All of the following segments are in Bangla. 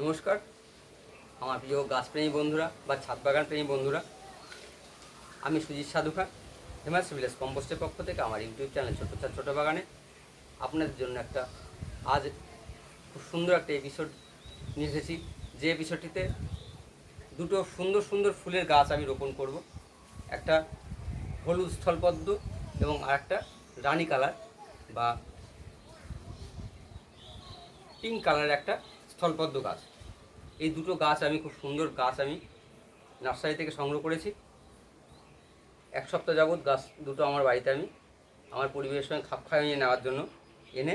নমস্কার। আমার প্রিয় গাছপ্রেমী বন্ধুরা বা ছাদ বাগান প্রেমী বন্ধুরা, আমি সুজিত সাধুখা হেমাস ভিলেজ কম্পোস্টের পক্ষ থেকে আমার ইউটিউব চ্যানেল ছোটো চার ছোটো বাগানে আপনাদের জন্য একটা আজ খুব সুন্দর একটা এপিসোড নিয়ে এসেছি। যে এপিসোডটিতে দুটো সুন্দর সুন্দর ফুলের গাছ আমি রোপণ করব। একটা হলুদ স্থলপদ্ম এবং আর একটা রানী কালার বা পিঙ্ক কালারের একটা স্থলপদ্ম গাছ। এই দুটো গাছ আমি, খুব সুন্দর গাছ আমি নার্সারি থেকে সংগ্রহ করেছি। এক সপ্তাহ যাবৎ গাছ দুটো আমার বাড়িতে আমি, আমার পরিবেশের সঙ্গে খাপ খাইয়ে নেওয়ার জন্য এনে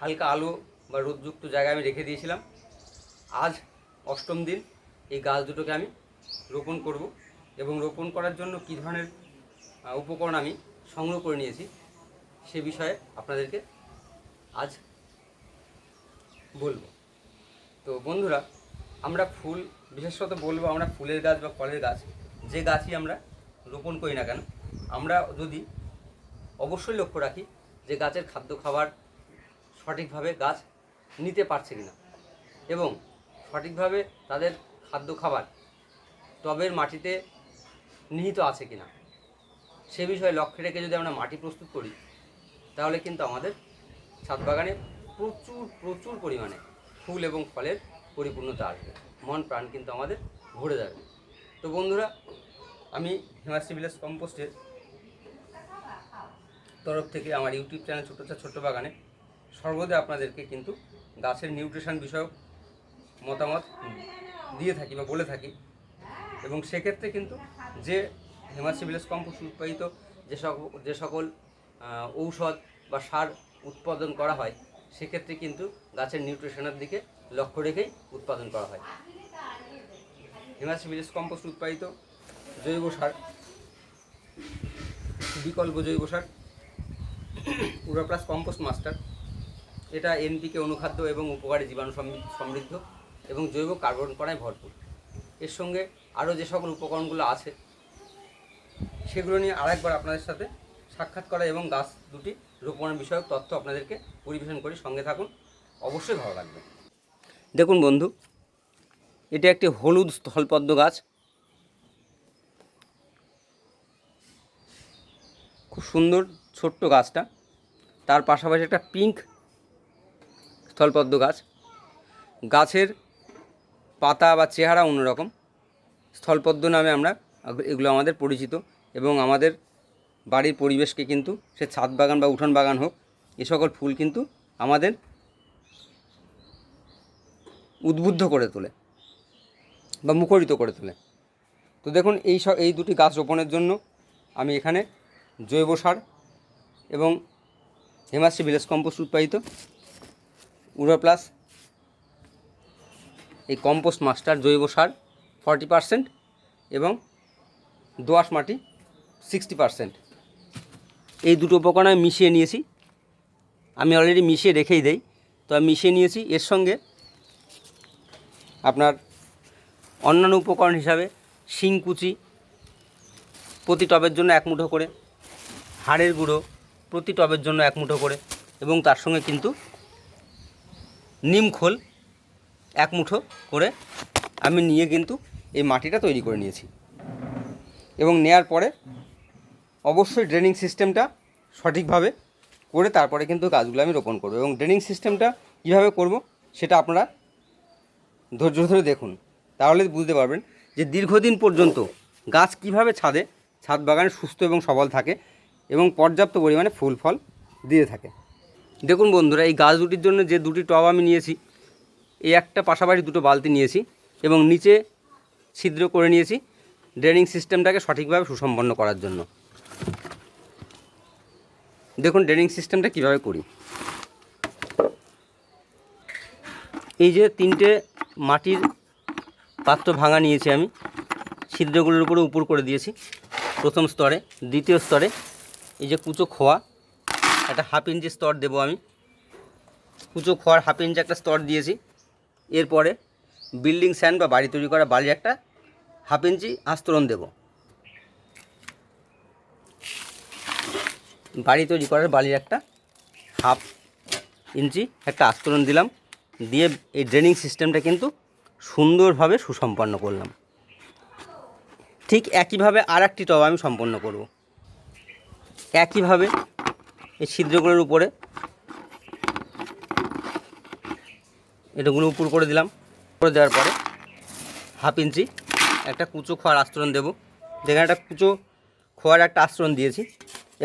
হালকা আলো বা রোদযুক্ত জায়গায় আমি রেখে দিয়েছিলাম। আজ অষ্টম দিন, এই গাছ দুটোকে আমি রোপণ করব এবং রোপণ করার জন্য কী ধরনের উপকরণ আমি সংগ্রহ করে নিয়েছি সে বিষয়ে আপনাদেরকে আজ বলব। তো বন্ধুরা, আমরা ফুল বিশেষত বলব আমরা ফুলের গাছ বা ফলের গাছ, যে গাছই আমরা রোপণ করি না কেন, আমরা যদি অবশ্যই লক্ষ্য রাখি যে গাছের খাদ্য খাবার সঠিকভাবে গাছ নিতে পারছে কিনা এবং সঠিকভাবে তাদের খাদ্য খাবার টবের মাটিতে নিহিত আছে কিনা, সে বিষয়ে লক্ষ্যে রেখে যদি আমরা মাটি প্রস্তুত করি, তাহলে কিন্তু আমাদের ছাদ বাগানে প্রচুর প্রচুর পরিমাণে ফুল এবং ফলের পরিপূর্ণতা আসবে। মন, প্রাণ কিন্তু আমাদের ভরে যাবে। তো বন্ধুরা, আমি হিমাশ্রী ভিলেজ কম্পোস্টের তরফ থেকে আমার ইউটিউব চ্যানেল ছোটো ছোট্ট বাগানে সর্বদা আপনাদেরকে কিন্তু গাছের নিউট্রিশন বিষয়ক মতামত দিয়ে থাকি বা বলে থাকি। এবং সেক্ষেত্রে কিন্তু যে হেমাশ্রী ভিলেজ কম্পোস্ট উৎপাদিত যে সকল যে সকল ঔষধ বা সার উৎপাদন করা হয় সেক্ষেত্রে কিন্তু গাছের নিউট্রিশনের দিকে লক্ষ্য রেখেই উৎপাদন করা হয়। ভিলেজ কম্পোস্ট উৎপাদিত জৈব সার, বিকল্প জৈব সার উড়াপ্লাস কম্পোস্ট মাস্টার, এটা এনপিকে অনুখাদ্য এবং উপকারী জীবাণু সমৃ- সমৃদ্ধ এবং জৈব কার্বন কণায় ভরপুর। এর সঙ্গে আরও যে সকল উপকরণগুলো আছে, সেগুলো নিয়ে আরেকবার আপনাদের সাথে সাক্ষাৎ করা এবং গাছ দুটি রোপণ বিষয়ক তথ্য আপনাদেরকে পরিবেশন করি, সঙ্গে থাকুন। অবশ্যই ভালো লাগবে। দেখুন বন্ধু, এটা একটি হলুদ স্থলপদ্ম গাছ। খুব সুন্দর, ছোট্ট গাছটা। তার পাশাপাশি একটা পিঙ্ক স্থলপদ্ম গাছ। গাছের পাতা বা চেহারা অন্যরকম। স্থলপদ্ম নামে আমরা এগুলো আমাদের পরিচিত এবং আমাদের বাড়ির পরিবেশকে কিন্তু সে ছাদ বাগান বা উঠান বাগান হোক, এ সকল ফুল কিন্তু আমাদের উদ্বুদ্ধ করে তোলে বা মুখরিত করে তোলে। তো দেখুন, এই সব এই দুটি গাছ রোপণের জন্য আমি এখানে জৈব সার এবং হেমাশ্রী ভিলেজ কম্পোস্ট উৎপাদিত উড়া প্লাস এই কম্পোস্ট মাস্টার জৈব সার ফর্টি পারসেন্ট এবং দোআঁশ মাটি সিক্সটি পারসেন্ট। এই দুটো উপকরণ আমি মিশিয়ে নিয়েছি। আমি অলরেডি মিশিয়ে রেখেই দেই। তো আমি মিশিয়ে নিয়েছি। এর সঙ্গে আপনার অন্যান্য উপকরণ হিসাবে শিংকুচি প্রতি টবের জন্য এক মুঠো করে, হাড়ের গুঁড়ো, প্রতি টবের জন্য এক মুঠো করে এবং তার সঙ্গে কিন্তু নিম খোল এক মুঠো করে আমি নিয়ে কিন্তু এই মাটিটা তৈরি করে নিয়েছি। এবং নেয়ার পরে অবশ্যই ড্রেনিং সিস্টেমটা সঠিকভাবে করে তারপরে কিন্তু গাছগুলো আমি রোপণ করব। এবং ড্রেনিং সিস্টেমটা কীভাবে করব সেটা আপনারা ধৈর্য ধরে দেখুন। তাহলে বুঝতে পারবেন যে দীর্ঘদিন পর্যন্ত গাছ কীভাবে ছাদে, ছাদ বাগানে সুস্থ এবং সবল থাকে এবং পর্যাপ্ত পরিমাণে ফুল, ফল দিয়ে থাকে। দেখুন বন্ধুরা, এই গাছ দুটির জন্য যে দুটি টব আমি নিয়েছি, এই একটা পাশাপাশি দুটো বালতি নিয়েছি এবং নিচে ছিদ্র করে নিয়েছি ড্রেনিং সিস্টেমটাকে সঠিকভাবে সুসম্পন্ন করার জন্য। দেখুন ড্রেনিং সিস্টেমটা কীভাবে করি। এই যে তিনটে মাটির পাত্র ভাঙা নিয়েছি আমি, ছিদ্রগুলোর উপরে উপর করে দিয়েছি, প্রথম স্তরে, দ্বিতীয় স্তরে, এই যে কুচো খোয়া, একটা হাফ ইঞ্চি স্তর দেবো আমি। কুচো খোয়ার হাফ ইঞ্চি একটা স্তর দিয়েছি, এরপরে বিল্ডিং স্যান্ড বা বাড়ি তৈরি করা বালির একটা হাফ ইঞ্চি আস্তরণ দেব। বাড়ি তৈরি করার বালির একটা হাফ ইঞ্চি একটা আস্তরণ দিলাম, দিয়ে এই ড্রেনিং সিস্টেমটা কিন্তু সুন্দরভাবে সুসম্পন্ন করলাম। ঠিক একইভাবে আর একটি টব আমি সম্পন্ন করব। একইভাবে এই ছিদ্রগুলোর উপরে এটাগুলো উপর করে দিলাম করে দেওয়ার পরে হাফ ইঞ্চি একটা কুচো খোয়ার আস্তরণ দেবো। যেখানে একটা কুচো খোয়ার একটা আস্তরণ দিয়েছি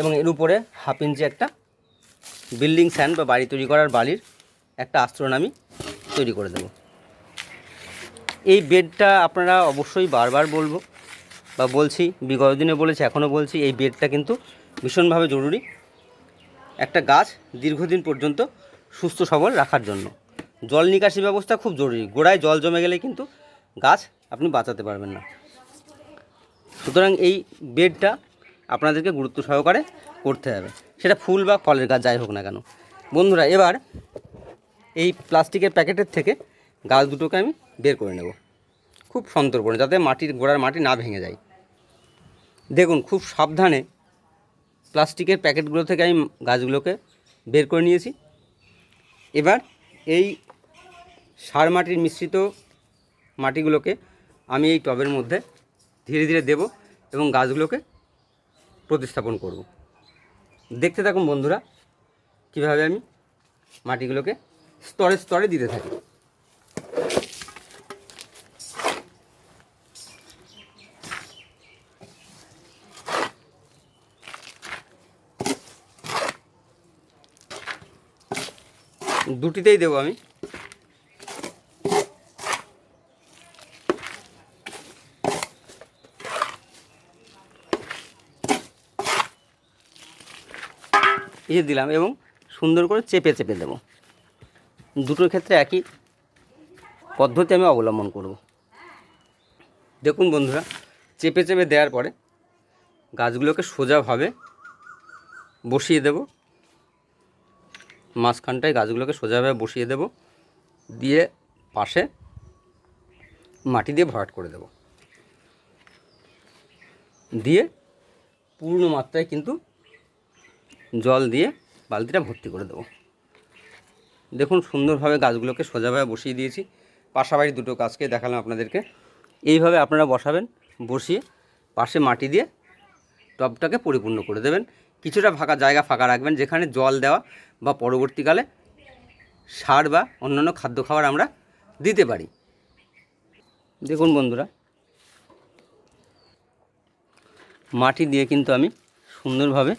এবং এর উপরে হাফ ইঞ্চি একটা বিল্ডিং স্যান্ড বা বাড়ি তৈরি করার বালির একটা আস্তরণ আমি তৈরি করে দেবো। এই বেডটা আপনারা অবশ্যই বারবার বলব বা বলছি, বিগত দিনে বলেছি, এখনও বলছি, এই বেডটা কিন্তু ভীষণভাবে জরুরি। একটা গাছ দীর্ঘদিন পর্যন্ত সুস্থ সবল রাখার জন্য। জল নিকাশি ব্যবস্থা খুব জরুরি। গোড়ায় জল জমে গেলে কিন্তু গাছ আপনি বাঁচাতে পারবেন না। সুতরাং এই বেডটা আপনাদেরকে গুরুত্ব সহকারে করতে হবে। সেটা ফুল বা ফলের গাছ যাই হোক না কেন। বন্ধুরা, এবার এই প্লাস্টিকের প্যাকেটের থেকে গাছ দুটোকে আমি বের করে নেব। খুব সন্তর্পণে, যাতে মাটির গোড়ার মাটি না ভেঙে যায়। দেখুন, খুব সাবধানে প্লাস্টিকের প্যাকেটগুলো থেকে আমি গাছগুলোকে বের করে নিয়েছি। এবার এই সার মাটির মিশ্রিত মাটিগুলোকে আমি এই টবের মধ্যে ধীরে ধীরে দেব এবং গাছগুলোকে প্রতিস্থাপন করব। দেখতে থাকুন বন্ধুরা, কীভাবে আমি মাটিগুলোকে স্তরে স্তরে দিতে থাকি। দুটিতেই দেবো আমি এই যে দিলাম এবং সুন্দর করে চেপে চেপে দেবো। দুটোর ক্ষেত্রে একই পদ্ধতি আমি অবলম্বন করব। দেখুন বন্ধুরা, চেপে চেপে দেওয়ার পরে গাছগুলোকে সোজাভাবে বসিয়ে দেব। মাঝখানটায় গাছগুলোকে সোজাভাবে বসিয়ে দেব। দিয়ে পাশে মাটি দিয়ে ভরাট করে দেব। দিয়ে পূর্ণ মাত্রায় কিন্তু জল দিয়ে বালতিটা ভর্তি করে দেবো। দেখুন সুন্দরভাবে গাছগুলোকে সোজাভাবে বসিয়ে দিয়েছি। পাশাপাশি দুটো গাছকে দেখালাম আপনাদেরকে। এইভাবে আপনারা বসাবেন, বসিয়ে পাশে মাটি দিয়ে টবটাকে পরিপূর্ণ করে দেবেন। কিছুটা ফাঁকা জায়গা ফাঁকা রাখবেন, যেখানে জল দেওয়া বা পরবর্তীকালে সার বা অন্যান্য খাদ্য খাবার আমরা দিতে পারি। দেখুন বন্ধুরা, মাটি দিয়ে কিন্তু আমি সুন্দরভাবে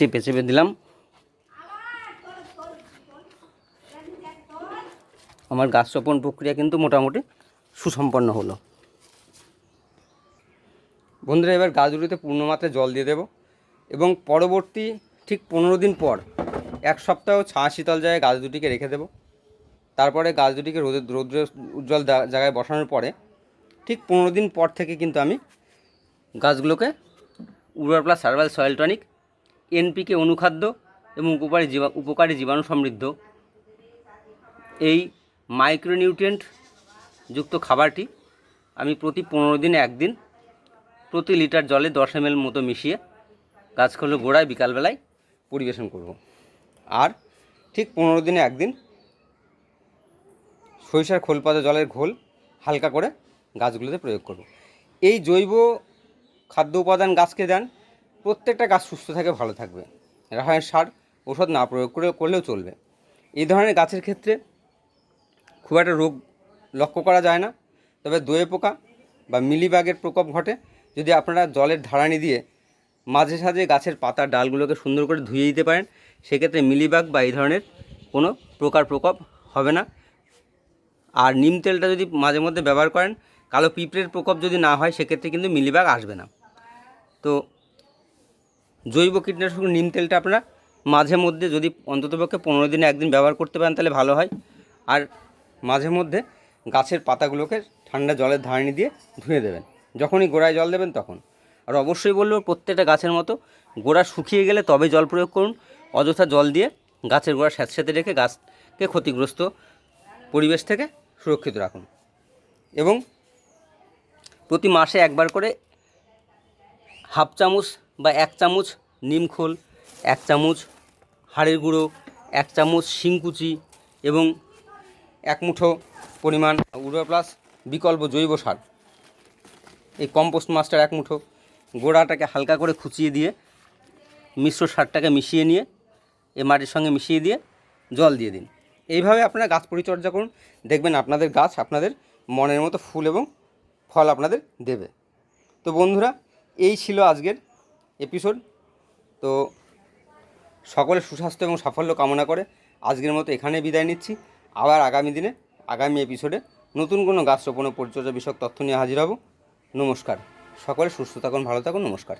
চেপে চেপে দিলাম। আমার গাছ রোপণ প্রক্রিয়া কিন্তু মোটামুটি সুসম্পন্ন হলো। বন্ধুরা, এবার গাছগুলিতে পূর্ণমাত্রায় জল দিয়ে দেব এবং পরবর্তী ঠিক পনেরো দিন পর এক সপ্তাহ ছা শীতল জায়গায় গাছ দুটিকে রেখে দেব। তারপরে গাছ দুটিকে রোদে রৌদ্র উজ্জ্বল জায়গায় বসানোর পরে ঠিক পনেরো দিন পর থেকে কিন্তু আমি গাছগুলোকে উর্বর প্লাস সার্ভাল সয়েল টনিক এনপিকে অনুখাদ্য এবং উপকারী জীবা, উপকারী জীবাণু সমৃদ্ধ। এই মাইক্রোনিউট্রিয়েন্ট যুক্ত খাবারটি আমি প্রতি পনেরো দিনে একদিন প্রতি লিটার জলে দশ এম মতো মিশিয়ে গাছগুলো গোড়ায় বিকালবেলায় পরিবেশন করব। আর ঠিক পনেরো দিনে একদিন সরিষার খোল পাতা জলের ঘোল হালকা করে গাছগুলোতে প্রয়োগ করব। এই জৈব খাদ্য উপাদান গাছকে দেন প্রত্যেকটা গাছ সুস্থ থাকে, ভালো থাকবে। রাসায়নিক সার ওষুধ না প্রয়োগ করে, করলেও চলবে। এই ধরনের গাছের ক্ষেত্রে খুব একটা রোগ লক্ষ্য করা যায় না। তবে দোয়ে পোকা বা মিলিবাগের প্রকোপ ঘটে। যদি আপনারা জলের ধারানি দিয়ে মাঝে সাঝে গাছের পাতার ডালগুলোকে সুন্দর করে ধুয়ে দিতে পারেন, সেক্ষেত্রে মিলিবাগ বা এই ধরনের কোনো প্রকার প্রকোপ হবে না। আর নিম তেলটা যদি মাঝে মধ্যে ব্যবহার করেন, কালো পিঁপড়ের প্রকোপ যদি না হয়, সেক্ষেত্রে কিন্তু মিলিবাগ আসবে না। তো জৈব কীটনাশক নিম তেলটা আপনারা মাঝে মধ্যে যদি অন্ততপক্ষে পনেরো দিনে একদিন ব্যবহার করতে পারেন, তাহলে ভালো হয়। আর মাঝে মধ্যে গাছের পাতাগুলোকে ঠান্ডা জলের ধারণি দিয়ে ধুয়ে দেবেন। যখনই গোড়ায় জল দেবেন তখন। আর অবশ্যই বলব, প্রত্যেকটা গাছের মতো গোড়া শুকিয়ে গেলে তবে জল প্রয়োগ করুন। অযথা জল দিয়ে গাছের গোড়া স্যাঁতস্যাঁতে রেখে গাছকে ক্ষতিগ্রস্ত পরিবেশ থেকে সুরক্ষিত রাখুন। এবং প্রতি মাসে একবার করে হাফ চামচ বা এক চামচ নিমখোল এক চামচ হাড়ের গুঁড়ো, এক চামচ শিংকুচি এবং এক মুঠো পরিমাণ উর্বর প্লাস বিকল্প জৈব সার। এই কম্পোস্ট মাছটার এক মুঠো গোড়াটাকে হালকা করে খুচিয়ে দিয়ে, মিশ্র সারটাকে মিশিয়ে নিয়ে, এ মাটির সঙ্গে মিশিয়ে দিয়ে জল দিয়ে দিন। এইভাবে আপনারা গাছ পরিচর্যা করুন। দেখবেন আপনাদের গাছ আপনাদের মনের মতো ফুল এবং ফল আপনাদের দেবে। তো বন্ধুরা, এই ছিল আজকের এপিসোড তো সকলের সুস্বাস্থ্য এবং সাফল্য কামনা করে আজকের মতো এখানে বিদায় নিচ্ছি। আবার আগামী দিনে, আগামী এপিসোডে নতুন কোনো গাছ রোপণ ও পরিচর্যা বিষয়ক তথ্য নিয়ে হাজির হব। নমস্কার। সকলে সুস্থ থাকুন, ভালো থাকুন, নমস্কার।